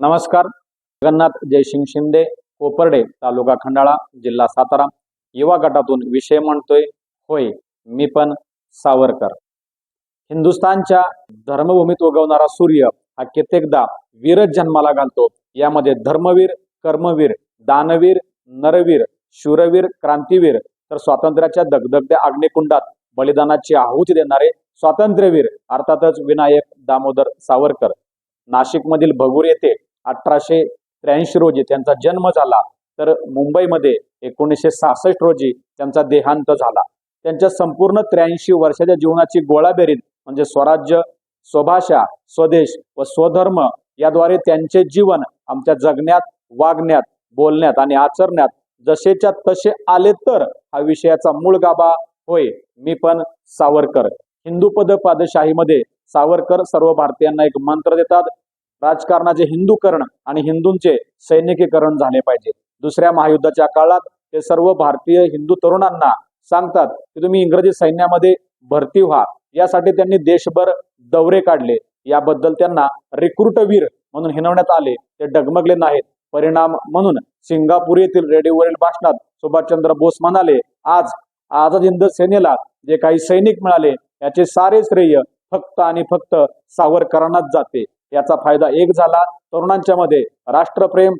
नमस्कार. जगन्नाथ जयसिंग शिंदे कोपर्डे तालुका खंडाळा जिल्हा सातारा. युवा गटातून विषय म्हणतोय होय मी पण सावरकर. हिंदुस्थानच्या धर्मभूमीत उगवणारा सूर्य हा कित्येकदा वीरच जन्माला घालतो. यामध्ये धर्मवीर कर्मवीर दानवीर नरवीर शूरवीर क्रांतीवीर तर स्वातंत्र्याच्या दगदगद्या अग्निकुंडात बलिदानाची आहुती देणारे स्वातंत्र्यवीर अर्थातच विनायक दामोदर सावरकर. नाशिकमधील भगूर येथे अठराशे त्र्याऐंशी रोजी त्यांचा जन्म झाला. तर मुंबईमध्ये एकोणीसशे सहासष्ट रोजी त्यांचा देहांत झाला. त्यांच्या संपूर्ण त्र्याऐंशी वर्षाच्या जीवनाची गोळाबेरीत म्हणजे स्वराज्य स्वभाषा स्वदेश व स्वधर्म याद्वारे त्यांचे जीवन आमच्या जगण्यात वागण्यात बोलण्यात आणि आचरण्यात जसेच्या तसे आले तर हा विषयाचा मूळ गाभा होय मी पण सावरकर. हिंदू पद पादशाहीमध्ये सावरकर सर्व भारतीयांना एक मंत्र देतात राजकारणाचे हिंदूकरण आणि हिंदूंचे सैनिकीकरण झाले पाहिजे. दुसऱ्या महायुद्धाच्या काळात ते सर्व भारतीय हिंदू तरुणांना सांगतात की तुम्ही इंग्रजी सैन्यामध्ये भरती व्हा. यासाठी त्यांनी देशभर दौरे काढले. याबद्दल त्यांना रिक्रूटवीर म्हणून हिनवण्यात आले. ते डगमगले नाहीत. परिणाम म्हणून सिंगापूर येथील रेडिओवरील भाषणात सुभाषचंद्र बोस म्हणाले आज आझाद हिंद सेनेला जे काही सैनिक मिळाले याचे सारे श्रेय फक्त आणि फक्त सावरकरांनाच जाते. याचा फायदा एक झाला. तरुणांच्या मध्ये राष्ट्रप्रेम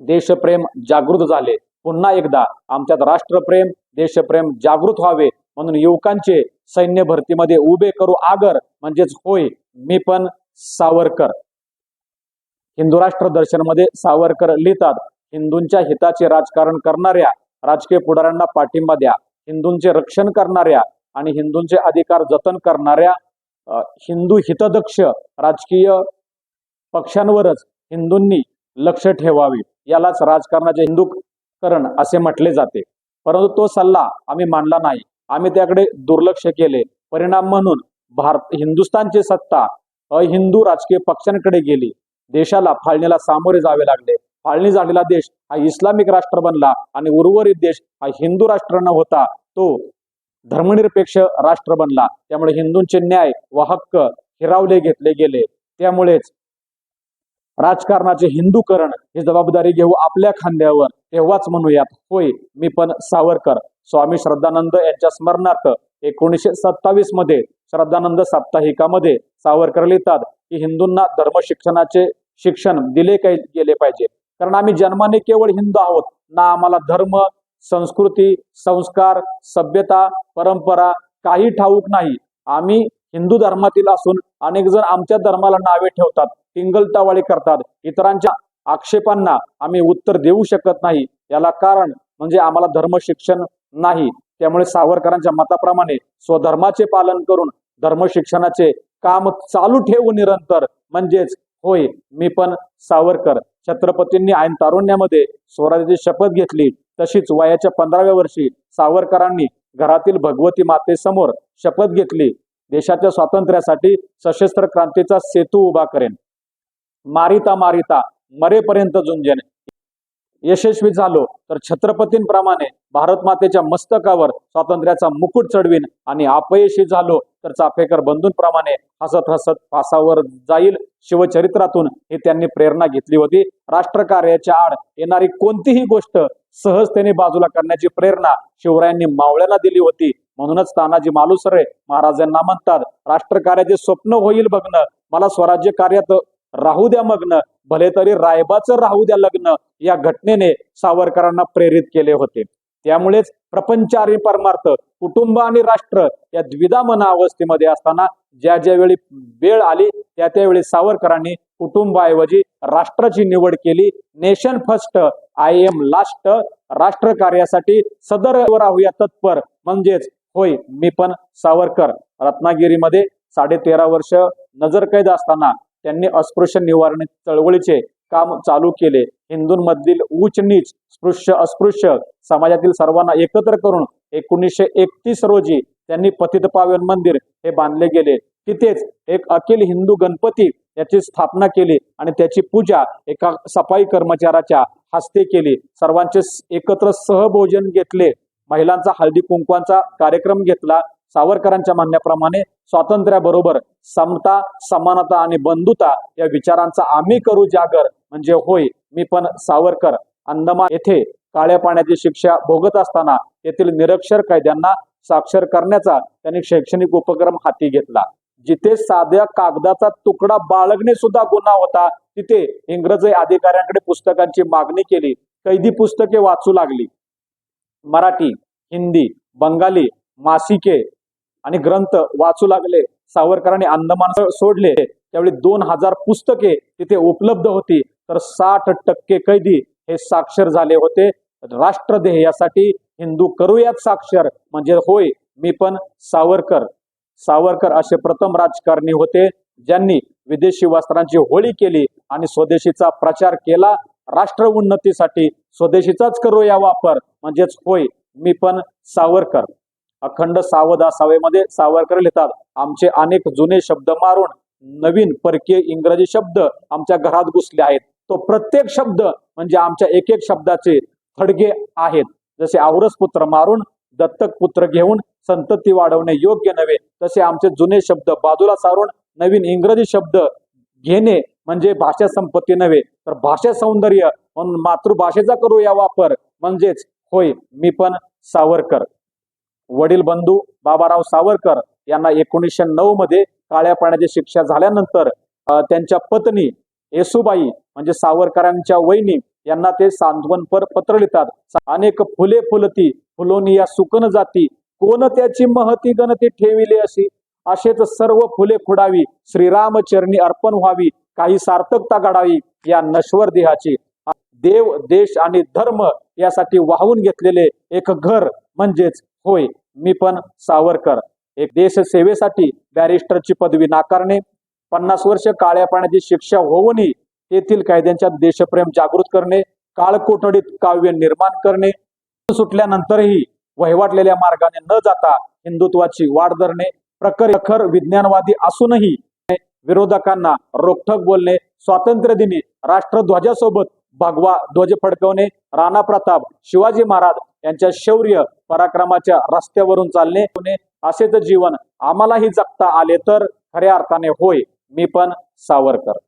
देशप्रेम जागृत झाले. पुन्हा एकदा आमच्यात राष्ट्रप्रेम देशप्रेम जागृत व्हावे म्हणून युवकांचे सैन्य भरतीमध्ये उभे करू आगर म्हणजेच होय मी पण सावरकर. हिंदू राष्ट्र दर्शनमध्ये सावरकर लिहितात हिंदूंच्या हिताचे राजकारण करणाऱ्या राजकीय पुढाऱ्यांना पाठिंबा द्या. हिंदूंचे रक्षण करणाऱ्या आणि हिंदूंचे अधिकार जतन करणाऱ्या हिंदू हितदक्ष राजकीय पक्षांवरच हिंदूंनी लक्ष ठेवावे. यालाच राजकारणाचे हिंदूकरण असे म्हटले जाते. परंतु तो सल्ला आम्ही मानला नाही. आम्ही त्याकडे दुर्लक्ष केले. परिणाम म्हणून भारत हिंदुस्थानची सत्ता अहिंदू राजकीय पक्षांकडे गेली. देशाला फाळणीला सामोरे जावे लागले. फाळणी झालेला देश हा इस्लामिक राष्ट्र बनला आणि उर्वरित देश हा हिंदू राष्ट्र न होता तो धर्मनिरपेक्ष राष्ट्र बनला. त्यामुळे हिंदूंचे न्याय व हक्क हिरावले घेतले गेले. त्यामुळेच राजकारणाचे हिंदूकरण ही जबाबदारी घेऊ आपल्या खांद्यावर तेव्हाच म्हणूयात होय मी पण सावरकर. स्वामी श्रद्धानंद यांच्या स्मरणार्थ एकोणीसशे सत्तावीसमध्ये श्रद्धानंद साप्ताहिकामध्ये सावरकर लिहितात की हिंदूंना धर्म शिक्षणाचे शिक्षण दिले काही गेले पाहिजे. कारण आम्ही जन्माने केवळ हिंदू आहोत. ना आम्हाला धर्म संस्कृती संस्कार सभ्यता परंपरा काही ठाऊक नाही. आम्ही हिंदू धर्मातील असून अनेक जण आमच्या धर्माला नावे ठेवतात टिंगलटावाळी करतात. इतरांच्या आक्षेपांना आम्ही उत्तर देऊ शकत नाही. याला कारण म्हणजे आम्हाला धर्म शिक्षण नाही. त्यामुळे सावरकरांच्या मताप्रमाणे स्वधर्माचे पालन करून धर्म शिक्षणाचे काम चालू ठेवू निरंतर. म्हणजेच होय मी पण सावरकर. छत्रपतींनी ऐन तारुण्यामध्ये स्वराज्याची शपथ घेतली. तशीच वयाच्या पंधराव्या वर्षी सावरकरांनी घरातील भगवती मातेसमोर शपथ घेतली. देशाच्या स्वातंत्र्यासाठी सशस्त्र क्रांतीचा सेतू उभा करेन. मारिता मारिता मरेपर्यंत झुंजेन. यशस्वी झालो तर छत्रपतींप्रमाणे भारत मातेच्या मस्तकावर स्वातंत्र्याचा मुकुट चढवीन आणि अपयशी झालो तर चाफेकर बंधूंप्रमाणे हसत हसत फासावर जाईल. शिवचरित्रातून ही त्यांनी प्रेरणा घेतली होती. राष्ट्रकार्याच्या आड येणारी कोणतीही गोष्ट सहजतेने बाजूला करण्याची प्रेरणा शिवरायांनी मावळ्यांना दिली होती. म्हणूनच तानाजी मालुसरे महाराजांना म्हणतात राष्ट्रकार्याचे स्वप्न होईल बघणं मला स्वराज्य कार्यात राहू द्या मग्न भले तरी रायबाचं राहू द्या लग्न या घटनेने सावरकरांना प्रेरित केले होते. त्यामुळेच प्रपंचारी परमार्थ कुटुंब आणि राष्ट्र या द्विधा मना अवस्थेमध्ये असताना ज्या ज्या वेळी वेळ आली त्या त्यावेळी सावरकरांनी कुटुंबाऐवजी राष्ट्राची निवड केली. Nation first I M last राष्ट्र कार्यासाठी सदर राहूया तत्पर. म्हणजेच होय मी पण सावरकर. रत्नागिरीमध्ये साडे तेरा वर्ष नजरकैद असताना त्यांनी अस्पृश्य निवारण चळवळीचे काम चालू केले. हिंदूंमधील उच्च नीच स्पृश्य अस्पृश्य समाजातील सर्वांना एकत्र करून एकोणीसशे एकतीस रोजी त्यांनी पतितपावन मंदिर हे बांधले गेले. तिथेच एक अखिल हिंदू गणपती याची स्थापना केली आणि त्याची पूजा एका सफाई कर्मचाऱ्याच्या हस्ते केली. सर्वांचे एकत्र सहभोजन घेतले. महिलांचा हळदी कुंकवांचा कार्यक्रम घेतला. सावरकरांच्या म्हणण्याप्रमाणे स्वातंत्र्याबरोबर समता समानता आणि बंधुता या विचारांचा आम्ही करू जागर. म्हणजे होय मी पण सावरकर. अंदमान येथे काळ्या पाण्याची शिक्षा भोगत असताना येथील निरक्षर कैद्यांना साक्षर करण्याचा त्यांनी शैक्षणिक उपक्रम हाती घेतला. जिथे साध्या कागदाचा तुकडा बाळगणे सुद्धा गुन्हा होता तिथे इंग्रज अधिकाऱ्यांकडे पुस्तकांची मागणी केली. कैदी पुस्तके वाचू लागली. मराठी हिंदी बंगाली मासिके आणि ग्रंथ वाचू लागले. सावरकरांनी अंदमान सोडले. त्यावेळी दोन हजार पुस्तके तिथे उपलब्ध होती. तर साठ टक्के कैदी हे साक्षर झाले होते. राष्ट्रध्येयासाठी हिंदू करूयात साक्षर. म्हणजे होय मी पण सावरकर. सावरकर असे प्रथम राजकारणी होते ज्यांनी विदेशी वस्त्रांची होळी केली आणि स्वदेशीचा प्रचार केला. राष्ट्र उन्नतीसाठी स्वदेशीचाच करूया वापर म्हणजेच होय मी पण सावरकर. अखंड सावध असावेमध्ये सावरकर लिहितात आमचे अनेक जुने शब्द मारून नवीन परकीय इंग्रजी शब्द आमच्या घरात घुसले आहेत. तो प्रत्येक शब्द म्हणजे आमच्या एक एक शब्दाचे थडगे आहेत. जसे आवरस पुत्र मारून दत्तक पुत्र घेऊन संतती वाढवणे योग्य नव्हे. तसे आमचे जुने शब्द बाजूला सारून नवीन इंग्रजी शब्द घेणे म्हणजे भाषा संपत्ती नव्हे. तर भाषा सौंदर्य म्हणून मातृभाषेचा करूया वापर म्हणजेच होय मी पण सावरकर. वडील बंधू बाबाराव सावरकर यांना एकोणीसशे नऊ मध्ये काळ्या पाण्याची शिक्षा झाल्यानंतर त्यांच्या पत्नी येसुबाई म्हणजे सावरकरांच्या वहिनी यांना ते सांत्वनपर पत्र लिहितात. अनेक फुले फुलती फुलोनी या सुकन जाती कोण त्याची महती गणती ठेविली अशी? असेच सर्व फुले फुडावी श्रीरामचरणी अर्पण व्हावी काही सार्थकता घडावी या नश्वर देहाची. देव देश आणि धर्म यासाठी वाहून घेतलेले एक घर म्हणजेच होय मी पण सावरकर. एक देश सेवेसाठी बॅरिस्टरची पदवी नाकारणे पन्नास वर्ष काळ्या पाण्याची शिक्षा होऊनही तेथील कायद्यांच्या देशप्रेम जागृत करणे काळकोठडीत काव्य निर्माण करणे सुटल्यानंतरही वहिवाटलेल्या मार्गाने न जाता हिंदुत्वाची वाढ धरणे प्रखर विज्ञानवादी असूनही विरोधकांना रोखठोक बोलणे स्वातंत्र्य दिनी राष्ट्रध्वजासोबत भगवा ध्वज फडकवणे राणा प्रताप शिवाजी महाराज यांच्या शौर्य पराक्रमाच्या रस्त्यावरून चालणे असेच जीवन आम्हालाही जगता आले तर खऱ्या अर्थाने होय मी पण सावरकर.